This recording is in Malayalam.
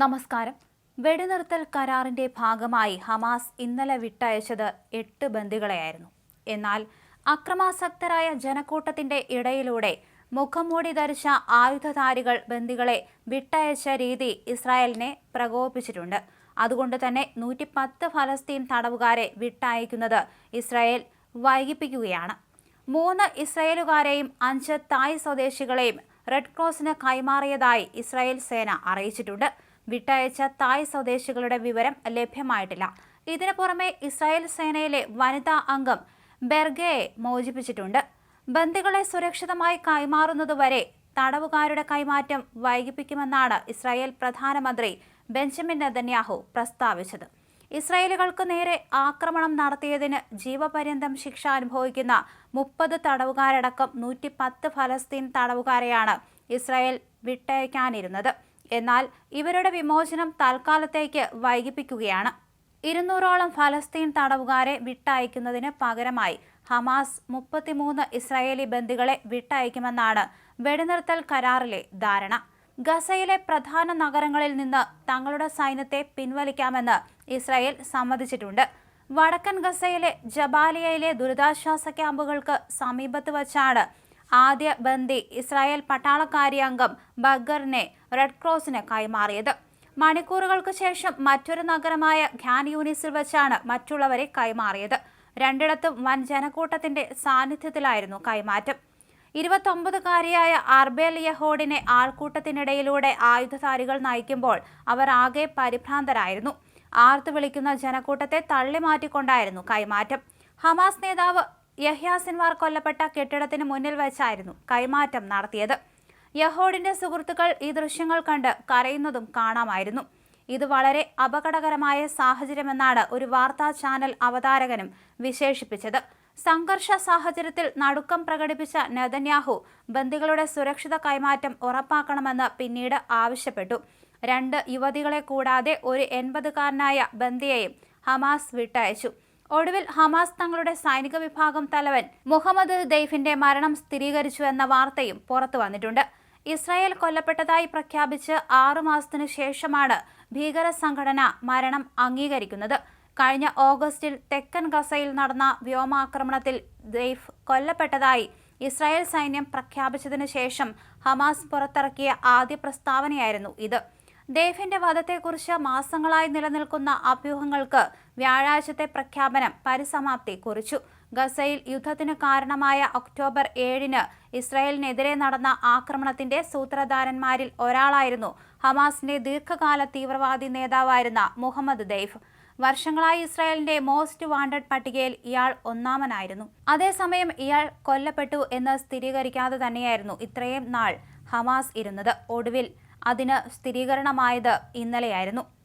നമസ്കാരം. വെടിനിർത്തൽ കരാറിന്റെ ഭാഗമായി ഹമാസ് ഇന്നലെ വിട്ടയച്ചത് എട്ട് ബന്ദികളെയായിരുന്നു. എന്നാൽ അക്രമാസക്തരായ ജനക്കൂട്ടത്തിന്റെ ഇടയിലൂടെ മുഖംമൂടി ധരിച്ച ആയുധധാരികൾ ബന്ദികളെ വിട്ടയച്ച രീതി ഇസ്രായേലിനെ പ്രകോപിപ്പിച്ചിട്ടുണ്ട്. അതുകൊണ്ട് തന്നെ നൂറ്റി പത്ത് ഫലസ്തീൻ തടവുകാരെ വിട്ടയക്കുന്നത് ഇസ്രായേൽ വൈകിപ്പിക്കുകയാണ്. മൂന്ന് ഇസ്രായേലുകാരെയും അഞ്ച് തായ് സ്വദേശികളെയും റെഡ് ക്രോസിന് കൈമാറിയതായി ഇസ്രായേൽ സേന അറിയിച്ചിട്ടുണ്ട്. വിട്ടയച്ച തായ് സ്വദേശികളുടെ വിവരം ലഭ്യമായിട്ടില്ല. ഇതിനു പുറമെ ഇസ്രായേൽ സേനയിലെ വനിതാ അംഗം ബെർഗയെ മോചിപ്പിച്ചിട്ടുണ്ട്. ബന്ദികളെ സുരക്ഷിതമായി കൈമാറുന്നതുവരെ തടവുകാരുടെ കൈമാറ്റം വൈകിപ്പിക്കുമെന്നാണ് ഇസ്രായേൽ പ്രധാനമന്ത്രി ബെഞ്ചമിൻ നെതന്യാഹു പ്രസ്താവിച്ചത്. ഇസ്രായേലുകൾക്ക് നേരെ ആക്രമണം നടത്തിയതിന് ജീവപര്യന്തം ശിക്ഷ അനുഭവിക്കുന്ന മുപ്പത് തടവുകാരടക്കം നൂറ്റി പത്ത് ഫലസ്തീൻ തടവുകാരെയാണ് ഇസ്രായേൽ വിട്ടയക്കാനിരുന്നത്. എന്നാൽ ഇവരുടെ വിമോചനം തൽക്കാലത്തേക്ക് വൈകിപ്പിക്കുകയാണ്. ഇരുന്നൂറോളം ഫലസ്തീൻ തടവുകാരെ വിട്ടയക്കുന്നതിന് പകരമായി ഹമാസ് മുപ്പത്തിമൂന്ന് ഇസ്രായേലി ബന്ദികളെ വിട്ടയക്കുമെന്നാണ് വെടിനിർത്തൽ കരാറിലെ ധാരണ. ഗസയിലെ പ്രധാന നഗരങ്ങളിൽ നിന്ന് തങ്ങളുടെ സൈന്യത്തെ പിൻവലിക്കാമെന്ന് ഇസ്രായേൽ സമ്മതിച്ചിട്ടുണ്ട്. വടക്കൻ ഗസയിലെ ജബാലിയയിലെ ദുരിതാശ്വാസ ക്യാമ്പുകൾക്ക് സമീപത്ത് വച്ചാണ് ആദ്യ ബന്ദി ഇസ്രായേൽ പട്ടാളക്കാരി അംഗം ബഗറിനെ റെഡ് ക്രോസിന് കൈമാറിയത്. മണിക്കൂറുകൾക്ക് ശേഷം മറ്റൊരു നഗരമായ ഖാൻ യൂണിസിൽ വെച്ചാണ് മറ്റുള്ളവരെ കൈമാറിയത്. രണ്ടിടത്തും വൻ ജനക്കൂട്ടത്തിന്റെ സാന്നിധ്യത്തിലായിരുന്നു കൈമാറ്റം. ഇരുപത്തൊമ്പതുകാരിയായ അർബേൽ യഹോഡിനെ ആൾക്കൂട്ടത്തിനിടയിലൂടെ ആയുധധാരികൾ നയിക്കുമ്പോൾ അവർ ആകെ പരിഭ്രാന്തരായിരുന്നു. ആർത്തു വിളിക്കുന്ന ജനക്കൂട്ടത്തെ തള്ളിമാറ്റിക്കൊണ്ടായിരുന്നു കൈമാറ്റം. ഹമാസ് നേതാവ് യഹ്യ സിൻവാർ കൊല്ലപ്പെട്ട കെട്ടിടത്തിന് മുന്നിൽ വെച്ചായിരുന്നു കൈമാറ്റം നടത്തിയത്. യഹോഡിന്റെ സുഹൃത്തുക്കൾ ഈ ദൃശ്യങ്ങൾ കണ്ട് കരയുന്നതും കാണാമായിരുന്നു. ഇത് വളരെ അപകടകരമായ സാഹചര്യമെന്നാണ് ഒരു വാർത്താ ചാനൽ അവതാരകനും വിശേഷിപ്പിച്ചത്. സംഘർഷ സാഹചര്യത്തിൽ നടുക്കം പ്രകടിപ്പിച്ച നെതന്യാഹു ബന്ദികളുടെ സുരക്ഷിത കൈമാറ്റം ഉറപ്പാക്കണമെന്ന് പിന്നീട് ആവശ്യപ്പെട്ടു. രണ്ട് യുവതികളെ കൂടാതെ ഒരു എൺപതുകാരനായ ബന്ദിയെയും ഹമാസ് വിട്ടയച്ചു. ഒടുവിൽ ഹമാസ് തങ്ങളുടെ സൈനിക വിഭാഗം തലവൻ മുഹമ്മദ് ദെയ്ഫിന്റെ മരണം സ്ഥിരീകരിച്ചു എന്ന വാർത്തയും പുറത്തു വന്നിട്ടുണ്ട്. ഇസ്രായേൽ കൊല്ലപ്പെട്ടതായി പ്രഖ്യാപിച്ച് ആറു മാസത്തിനു ശേഷമാണ് ഭീകര സംഘടന മരണം അംഗീകരിക്കുന്നത്. കഴിഞ്ഞ ഓഗസ്റ്റിൽ തെക്കൻ ഗസയിൽ നടന്ന വ്യോമാക്രമണത്തിൽ ദെയ്ഫ് കൊല്ലപ്പെട്ടതായി ഇസ്രായേൽ സൈന്യം പ്രഖ്യാപിച്ചതിനു ശേഷം ഹമാസ് പുറത്തിറക്കിയ ആദ്യ പ്രസ്താവനയായിരുന്നു ഇത്. ദേഫിന്റെ വധത്തെക്കുറിച്ച് മാസങ്ങളായി നിലനിൽക്കുന്ന അഭ്യൂഹങ്ങൾക്ക് വ്യാഴാഴ്ചത്തെ പ്രഖ്യാപനം പരിസമാപ്തി കുറിച്ചു. ഗസയിൽ യുദ്ധത്തിന് കാരണമായ ഒക്ടോബർ ഏഴിന് ഇസ്രായേലിനെതിരെ നടന്ന ആക്രമണത്തിന്റെ സൂത്രധാരന്മാരിൽ ഒരാളായിരുന്നു ഹമാസിന്റെ ദീർഘകാല തീവ്രവാദി നേതാവായിരുന്ന മുഹമ്മദ് ദൈഫ്. വർഷങ്ങളായി ഇസ്രായേലിന്റെ മോസ്റ്റ് വാണ്ടഡ് പട്ടികയിൽ ഇയാൾ ഒന്നാമനായിരുന്നു. അതേസമയം ഇയാൾ കൊല്ലപ്പെട്ടു എന്ന് സ്ഥിരീകരിക്കാതെ തന്നെയായിരുന്നു ഇത്രയും നാൾ ഹമാസ് ഇരുന്നത്. ഒടുവിൽ അതിന് സ്ഥിരീകരണമായത് ഇന്നലെയായിരുന്നു.